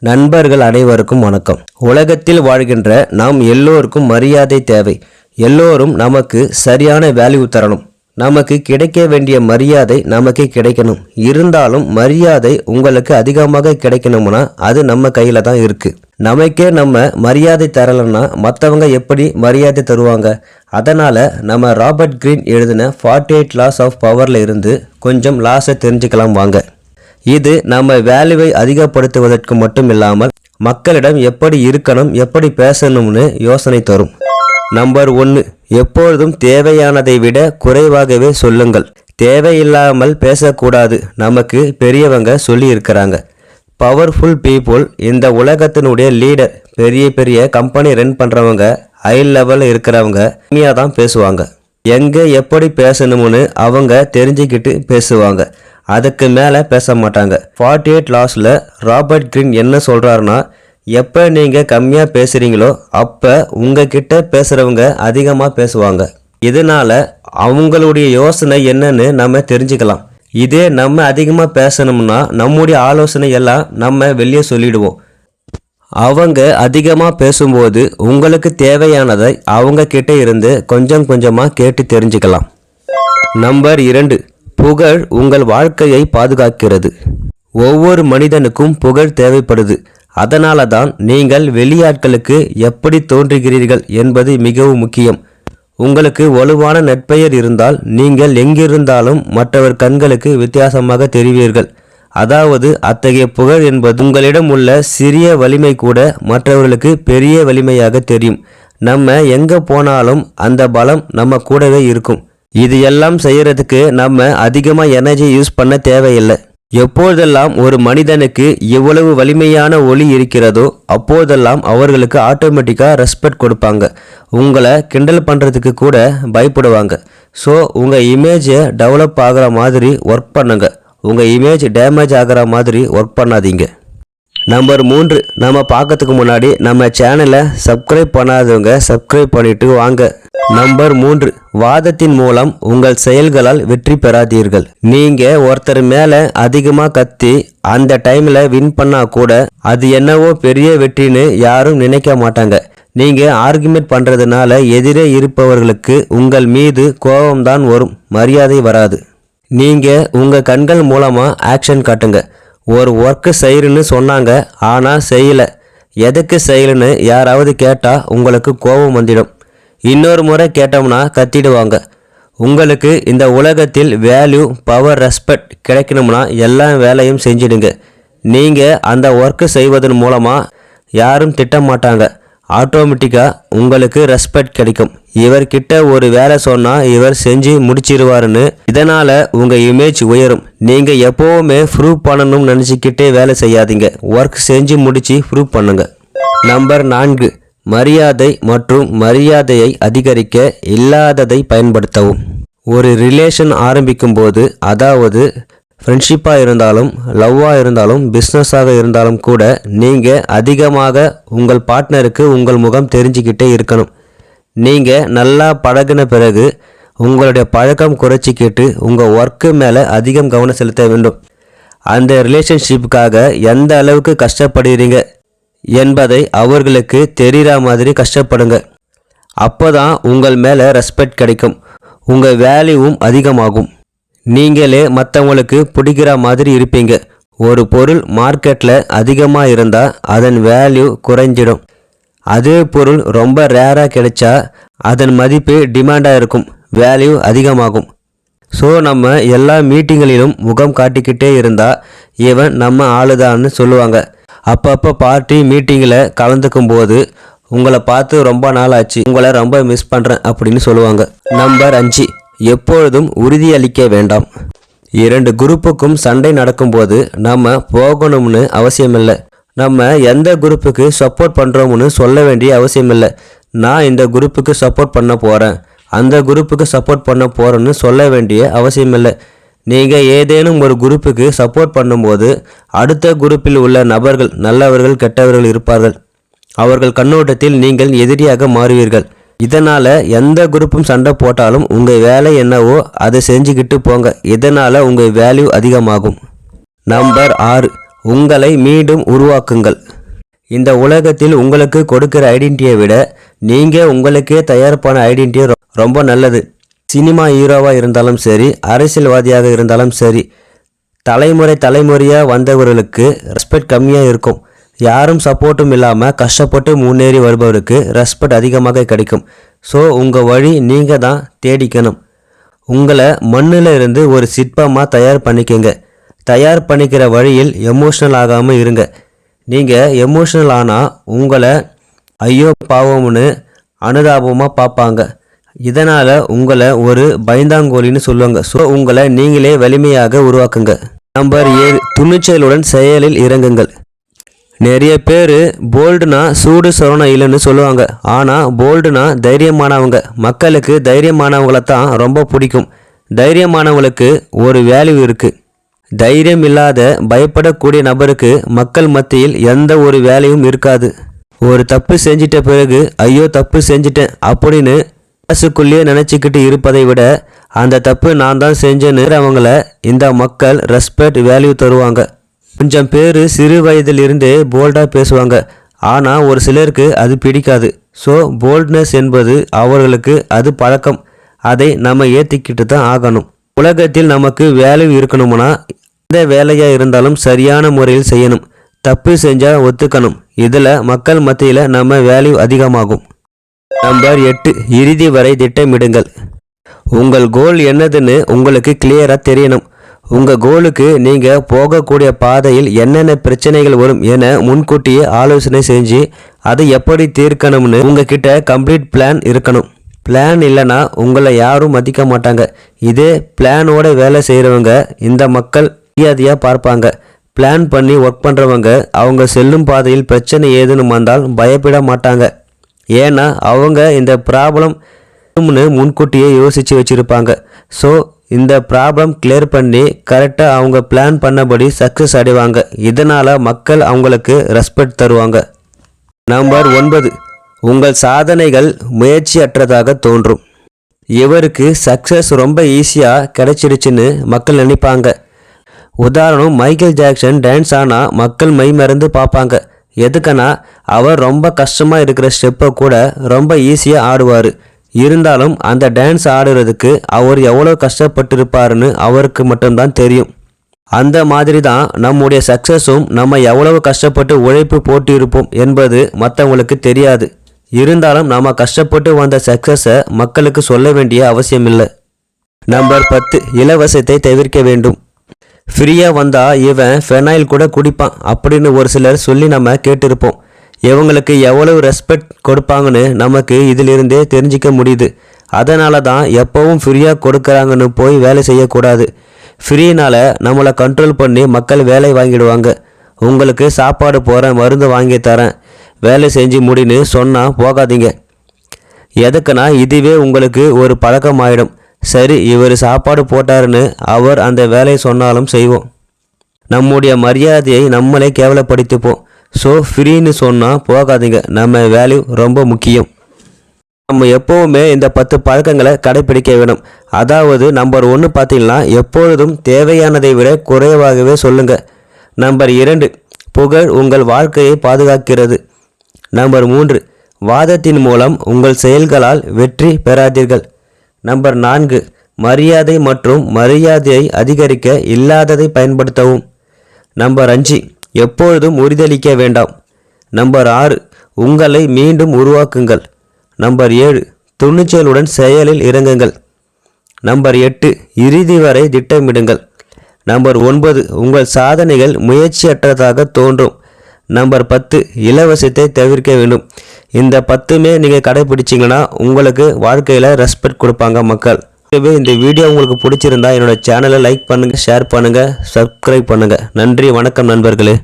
நண்பர்கள் அனைவருக்கும் வணக்கம். உலகத்தில் வாழ்கின்ற நாம் எல்லோருக்கும் மரியாதை தேவை. எல்லோரும் நமக்கு சரியான வேல்யூ தரணும். நமக்கு கிடைக்க வேண்டிய மரியாதை நமக்கு கிடைக்கணும். இருந்தாலும் மரியாதை உங்களுக்கு அதிகமாக கிடைக்கணும்னா அது நம்ம கையில தான் இருக்கு. நமக்கே நம்ம மரியாதை தரலைன்னா மற்றவங்க எப்படி மரியாதை தருவாங்க? அதனால நம்ம ராபர்ட் கிரீன் எழுதின ஃபார்ட்டி எயிட் லாஸ் ஆஃப் பவர்ல இருந்து கொஞ்சம் லாஸை தெரிஞ்சுக்கலாம் வாங்க. இது நம்ம வேல்யூவை அதிகப்படுத்துவதற்கு மட்டும் இல்லாமல் மக்களிடம் எப்படி இருக்கணும் எப்படி பேசணும்னு யோசனை தரும். நம்பர் ஒன்று எப்பொழுதும் தேவையானதை விட குறைவாகவே சொல்லுங்கள். தேவையில்லாமல் பேசக்கூடாது நமக்கு பெரியவங்க சொல்லி இருக்கிறாங்க பவர்ஃபுல் பீப்புள் இந்த உலகத்தினுடைய லீடர் பெரிய பெரிய கம்பெனி ரன் பண்ணுறவங்க ஹை லெவலில் இருக்கிறவங்க கம்மியாக தான் பேசுவாங்க. எங்கே எப்படி பேசணும்னு அவங்க தெரிஞ்சுக்கிட்டு பேசுவாங்க. அதுக்கு மேலே பேச மாட்டாங்க ஃபார்ட்டி எயிட் லாஸில் ராபர்ட் கிரீன் என்ன சொல்கிறாருன்னா எப்போ நீங்கள் கம்மியாக பேசுகிறீங்களோ அப்போ உங்ககிட்ட பேசுகிறவங்க அதிகமாக பேசுவாங்க. இதனால் அவங்களுடைய யோசனை என்னன்னு நம்ம தெரிஞ்சுக்கலாம். இதே நம்ம அதிகமாக பேசணும்னா நம்முடைய ஆலோசனை எல்லாம் நம்ம வெளியே சொல்லிடுவோம். அவங்க அதிகமாக பேசும்போது உங்களுக்கு தேவையானதை அவங்க கிட்டே இருந்து கொஞ்சம் கொஞ்சமாக கேட்டு தெரிஞ்சுக்கலாம். நம்பர் இரண்டு. புகழ் உங்கள் வாழ்க்கையை பாதுகாக்கிறது. ஒவ்வொரு மனிதனுக்கும் புகழ் தேவைப்படுது. அதனால தான் நீங்கள் வெளியாட்களுக்கு எப்படி தோன்றுகிறீர்கள் என்பது மிகவும் முக்கியம். உங்களுக்கு வலுவான நட்பெயர் இருந்தால் நீங்கள் எங்கிருந்தாலும் மற்றவர் கண்களுக்கு வித்தியாசமாக தெரிவீர்கள். அதாவது அத்தகைய புகழ் என்பது உங்களிடம் உள்ள சிறிய வலிமை கூட மற்றவர்களுக்கு பெரிய வலிமையாக தெரியும். நம்ம எங்கே போனாலும் அந்த பலம் நம்ம கூடவே இருக்கும். இது எல்லாம் செய்யறதுக்கு நம்ம அதிகமாக எனர்ஜி யூஸ் பண்ண தேவையில்லை. எப்போதெல்லாம் ஒரு மனிதனுக்கு எவ்வளவு வலிமையான ஒளி இருக்கிறதோ அப்போதெல்லாம் அவர்களுக்கு ஆட்டோமேட்டிக்காக ரெஸ்பெக்ட் கொடுப்பாங்க. உங்களை கிண்டல் பண்ணுறதுக்கு கூட பயப்படுவாங்க. ஸோ உங்கள் இமேஜை டெவலப் ஆகிற மாதிரி ஒர்க் பண்ணுங்க. உங்கள் இமேஜ் டேமேஜ் ஆகிற மாதிரி ஒர்க் பண்ணாதீங்க. நம்பர் மூன்று நம்ம பார்க்கறதுக்கு முன்னாடி நம்ம சேனலை சப்ஸ்கிரைப் பண்ணாதவங்க சப்ஸ்கிரைப் பண்ணிவிட்டு வாங்க. நம்பர் மூன்று. வாதத்தின் மூலம் உங்கள் செயல்களால் வெற்றி பெறாதீர்கள். நீங்க ஒருத்தர் மேல அதிகமா கத்தி அந்த டைம்ல வின் பண்ணா கூட அது என்னவோ பெரிய வெற்றின்னு யாரும் நினைக்க மாட்டாங்க. நீங்க ஆர்குமெண்ட் பண்றதுனால எதிரே இருப்பவர்களுக்கு உங்கள் மீது கோபம்தான் வரும். மரியாதை வராது. நீங்க உங்க கண்கள் மூலமா ஆக்ஷன் காட்டுங்க. ஒரு ஒர்க்கு செய்யணுன்னு சொன்னாங்க ஆனால் செய்யலை. எதுக்கு செய்யலன்னு யாராவது கேட்டால் உங்களுக்கு கோபம் வந்துடும். இன்னொரு முறை கேட்டோம்னா கத்திடுவாங்க. உங்களுக்கு இந்த உலகத்தில் வேல்யூ பவர் ரெஸ்பெக்ட் கிடைக்கணும்னா எல்லா வேலையும் செஞ்சிடுங்க. நீங்கள் அந்த ஒர்க்கு செய்வதன் மூலமாக யாரும் திட்ட மாட்டாங்க ஆட்டோமேட்டிக்காக உங்களுக்கு ரெஸ்பெக்ட் கிடைக்கும். இவர்கிட்ட ஒரு வேலை சொன்னால் இவர் செஞ்சு முடிச்சிருவாருன்னு இதனால் உங்கள் இமேஜ் உயரும். நீங்கள் எப்போவுமே ப்ரூவ் பண்ணணும்னு நினச்சிக்கிட்டே வேலை செய்யாதீங்க. ஒர்க் செஞ்சு முடித்து ப்ரூவ் பண்ணுங்கள் நம்பர் நான்கு. மரியாதை மற்றும் மரியாதையை அதிகரிக்க இல்லாததை பயன்படுத்தவும். ஒரு ரிலேஷன் ஆரம்பிக்கும் போது அதாவது ஃப்ரெண்ட்ஷிப்பாக இருந்தாலும் லவ்வாக இருந்தாலும் பிஸ்னஸாக இருந்தாலும் கூட நீங்கள் அதிகமாக உங்கள் பார்ட்னருக்கு உங்கள் முகம் தெரிஞ்சுக்கிட்டே இருக்கணும். நீங்கள் நல்லா பழகின பிறகு உங்களுடைய பழக்கம் குறைச்சிக்கிட்டு உங்கள் ஒர்க்கு மேலே அதிகம் கவனம் செலுத்த வேண்டும். அந்த ரிலேஷன்ஷிப்புக்காக எந்த அளவுக்கு கஷ்டப்படுகிறீங்க என்பதை அவர்களுக்கு தெரிகிற மாதிரி கஷ்டப்படுங்க. அப்போதான் உங்கள் மேலே ரெஸ்பெக்ட் கிடைக்கும். உங்கள் வேல்யூவும் அதிகமாகும். நீங்களே மற்றவங்களுக்கு பிடிக்கிற மாதிரி இருப்பீங்க. ஒரு பொருள் மார்க்கெட்டில் அதிகமாக இருந்தால் அதன் வேல்யூ குறைஞ்சிடும். அதே பொருள் ரொம்ப ரேராக கிடைச்சா அதன் மதிப்பு டிமாண்டாக இருக்கும். வேல்யூ அதிகமாகும். ஸோ நம்ம எல்லா மீட்டிங்களிலும் முகம் காட்டிக்கிட்டே இருந்தால் இவன் நம்ம ஆளுதான்னு சொல்லுவாங்க. அப்பப்போ பார்ட்டி மீட்டிங்கில் கலந்துக்கும் போது உங்களை பார்த்து ரொம்ப நாள் ஆச்சு உங்களை ரொம்ப மிஸ் பண்ணுறேன் அப்படின்னு சொல்லுவாங்க. நம்பர் அஞ்சு எப்பொழுதும் உறுதியளிக்க வேண்டாம். இரண்டு குரூப்புக்கும் சண்டை நடக்கும்போது நம்ம போகணும்னு அவசியமில்லை. நம்ம எந்த குரூப்புக்கு சப்போர்ட் பண்ணுறோம்னு சொல்ல வேண்டிய அவசியமில்லை. நான் இந்த குரூப்புக்கு சப்போர்ட் பண்ண போகிறேன் அந்த குரூப்புக்கு சப்போர்ட் பண்ண போகிறேன்னு சொல்ல வேண்டிய அவசியமில்லை. நீங்கள் ஏதேனும் ஒரு குரூப்புக்கு சப்போர்ட் பண்ணும்போது அடுத்த குரூப்பில் உள்ள நபர்கள் நல்லவர்கள் கெட்டவர்கள் இருப்பார்கள். அவர்கள் கண்ணோட்டத்தில் நீங்கள் எதிரியாக மாறுவீர்கள். இதனால் எந்த குரூப்பும் சண்டை போட்டாலும் உங்கள் வேலை என்னவோ அதை செஞ்சுக்கிட்டு போங்க. இதனால் உங்கள் வேல்யூ அதிகமாகும். நம்பர் ஆறு உங்களை மீண்டும் உருவாக்குங்கள். இந்த உலகத்தில் உங்களுக்கு கொடுக்கிற ஐடென்டிட்டியை விட நீங்கள் உங்களுக்கே தயாரிப்பான ஐடென்டிட்டி ரொம்ப நல்லது. சினிமா ஹீரோவாக இருந்தாலும் சரி அரசியல்வாதியாக இருந்தாலும் சரி தலைமுறை தலைமுறையாக வந்தவர்களுக்கு ரெஸ்பெக்ட் கம்மியாக இருக்கும். யாரும் சப்போர்ட்டும் இல்லாமல் கஷ்டப்பட்டு முன்னேறி வருபவருக்கு ரெஸ்பெக்ட் அதிகமாக கிடைக்கும். ஸோ உங்கள் வழி நீங்கள் தான் தேடிக்கணும். உங்களை மண்ணில் இருந்து ஒரு சிற்பமாக தயார் பண்ணிக்கங்க. தயார் பண்ணிக்கிற வழியில் எமோஷ்னல் ஆகாமல் இருங்க. நீங்கள் எமோஷ்னல் ஆனால் உங்களை ஐயோ பாவம்னு அனுதாபமாக பார்ப்பாங்க. இதனால் உங்களை ஒரு பயந்தாங்கோலின்னு சொல்லுவாங்க. ஸோ உங்களை நீங்களே வலிமையாக உருவாக்குங்க. நம்பர் ஏழு துணிச்சலுடன் செயலில் இறங்குங்கள். நிறைய பேர் போல்டுனா சூடு சொரணம் இல்லைன்னு சொல்லுவாங்க. ஆனால் போல்டுனா தைரியமானவங்க. மக்களுக்கு தைரியமானவங்கள தான் ரொம்ப பிடிக்கும். தைரியமானவங்களுக்கு ஒரு வேல்யூ இருக்குது தைரியம் இல்லாத பயப்படக்கூடிய நபருக்கு மக்கள் மத்தியில் எந்த ஒரு வேலையும் இருக்காது. ஒரு தப்பு செஞ்சிட்ட பிறகு ஐயோ தப்பு செஞ்சிட்டேன் அப்படின்னு மனசுக்குள்ளேயே நினச்சிக்கிட்டு இருப்பதை விட அந்த தப்பு நான் தான் செஞ்சேன்னு அவங்கள இந்த மக்கள் ரெஸ்பெக்ட் வேல்யூ தருவாங்க. கொஞ்சம் பேர் சிறு வயதிலிருந்தே போல்டாக பேசுவாங்க. ஆனால் ஒரு சிலருக்கு அது பிடிக்காது. ஸோ போல்ட்னஸ் என்பது அவர்களுக்கு அது பழக்கம். அதை நம்ம ஏற்றிக்கிட்டு தான் ஆகணும். உலகத்தில் நமக்கு வேல்யூ இருக்கணும்னா எந்த வேலையாக இருந்தாலும் சரியான முறையில் செய்யணும். தப்பு செஞ்சால் ஒத்துக்கணும். இதில் மக்கள் மத்தியில் நம்ம வேல்யூ அதிகமாகும். நம்பர் எட்டு இறுதி வரை திட்டமிடுங்கள். உங்கள் கோல் என்னதுன்னு உங்களுக்கு கிளியராக தெரியணும். உங்கள் கோலுக்கு நீங்கள் போகக்கூடிய பாதையில் என்னென்ன பிரச்சனைகள் வரும் என முன்கூட்டியே ஆலோசனை செஞ்சு அதை எப்படி தீர்க்கணும்னு உங்ககிட்ட கம்ப்ளீட் பிளான் இருக்கணும். பிளான் இல்லைன்னா உங்களை யாரும் மதிக்க மாட்டாங்க. இதே பிளானோட வேலை செய்கிறவங்க இந்த மக்கள் மரியாதையாக பார்ப்பாங்க. பிளான் பண்ணி ஒர்க் பண்ணுறவங்க அவங்க செல்லும் பாதையில் பிரச்சனை ஏதுன்னு வந்தால் பயப்பட மாட்டாங்க. ஏன்னா அவங்க இந்த ப்ராப்ளம் முன்கூட்டியே யோசித்து வச்சுருப்பாங்க. ஸோ இந்த ப்ராப்ளம் கிளியர் பண்ணி கரெக்டாக அவங்க பிளான் பண்ணபடி சக்ஸஸ் அடைவாங்க. இதனால் மக்கள் அவங்களுக்கு ரெஸ்பெக்ட் தருவாங்க. நம்பர் ஒன்பது. உங்கள் சாதனைகள் முயற்சியற்றதாக தோன்றும். இவருக்கு சக்ஸஸ் ரொம்ப ஈஸியாக கிடைச்சிடுச்சுன்னு மக்கள் நினைப்பாங்க. உதாரணம் மைக்கேல் ஜாக்சன் டான்ஸ் ஆனால் மக்கள் மை மறந்து பார்ப்பாங்க. எதுக்குன்னா அவர் ரொம்ப கஷ்டமாக இருக்கிற ஸ்டெப்பை கூட ரொம்ப ஈஸியாக ஆடுவார். இருந்தாலும் அந்த டான்ஸ் ஆடுறதுக்கு அவர் எவ்வளோ கஷ்டப்பட்டிருப்பாருன்னு அவருக்கு மட்டும்தான் தெரியும். அந்த மாதிரி தான் நம்முடைய சக்ஸஸும் நம்ம எவ்வளவு கஷ்டப்பட்டு உழைப்பு போட்டிருப்போம் என்பது மற்றவங்களுக்கு தெரியாது. இருந்தாலும் நம்ம கஷ்டப்பட்டு வந்த சக்ஸஸை மக்களுக்கு சொல்ல வேண்டிய அவசியமில்லை. நம்பர் பத்து இலவசத்தை தவிர்க்க வேண்டும். ஃப்ரீயாக வந்தால் இவன் ஃபெனாயில் கூட குடிப்பான் அப்படின்னு ஒரு சிலர் சொல்லி நம்ம கேட்டிருப்போம். இவங்களுக்கு எவ்வளவு ரெஸ்பெக்ட் கொடுப்பாங்கன்னு நமக்கு இதிலிருந்தே தெரிஞ்சிக்க முடியுது. அதனால தான் எப்போவும் ஃப்ரீயாக கொடுக்குறாங்கன்னு போய் வேலை செய்யக்கூடாது. ஃப்ரீனால் நம்மளை கண்ட்ரோல் பண்ணி மக்கள் வேலை வாங்கிடுவாங்க. உங்களுக்கு சாப்பாடு போகிறேன் மருந்து வாங்கி தரேன். வேலை செஞ்சு முடின்னு சொன்னால் போகாதீங்க. எதுக்குன்னா இதுவே உங்களுக்கு ஒரு பழக்கம் ஆகிடும் சரி இவர் சாப்பாடு போட்டாருன்னு அவர் அந்த வேலையை சொன்னாலும் செய்வோம். நம்முடைய மரியாதையை நம்மளே கேவலப்படுத்திப்போம். ஸோ ஃப்ரீன்னு சொன்னால் போகாதீங்க. நம்ம வேல்யூ ரொம்ப முக்கியம். நம்ம எப்போவுமே இந்த பத்து பழக்கங்களை கடைப்பிடிக்க வேணும். அதாவது நம்பர் ஒன்று பார்த்தீங்கன்னா எப்பொழுதும் தேவையானதை விட குறைவாகவே சொல்லுங்கள் நம்பர் இரண்டு புகழ் உங்கள் வாழ்க்கையை பாதுகாக்கிறது. நம்பர் மூன்று வாதத்தின் மூலம் உங்கள் செயல்களால் வெற்றி பெறாதீர்கள். நம்பர் நான்கு மரியாதை மற்றும் மரியாதையை அதிகரிக்க இல்லாததை பயன்படுத்தவும். நம்பர் அஞ்சு எப்பொழுதும் உறுதியளிக்க வேண்டாம். நம்பர் ஆறு உங்களை மீண்டும் உருவாக்குங்கள். நம்பர் ஏழு துணிச்சலுடன் செயலில் இறங்குங்கள். நம்பர் எட்டு இறுதி வரை திட்டமிடுங்கள். நம்பர் ஒன்பது உங்கள் சாதனைகள் முயற்சியற்றதாக தோன்றும். நம்பர் பத்து இலவசத்தை தவிர்க்க வேண்டும். இந்த பத்துமே நீங்கள் கடைபிடிச்சிங்கன்னா உங்களுக்கு வாழ்க்கையில் ரெஸ்பெக்ட் கொடுப்பாங்க மக்கள். இதுவே இந்த வீடியோ உங்களுக்கு பிடிச்சிருந்தா என்னோட சேனலை லைக் பண்ணுங்கள் ஷேர் பண்ணுங்கள் சப்ஸ்கிரைப் பண்ணுங்கள் நன்றி வணக்கம் நண்பர்களே.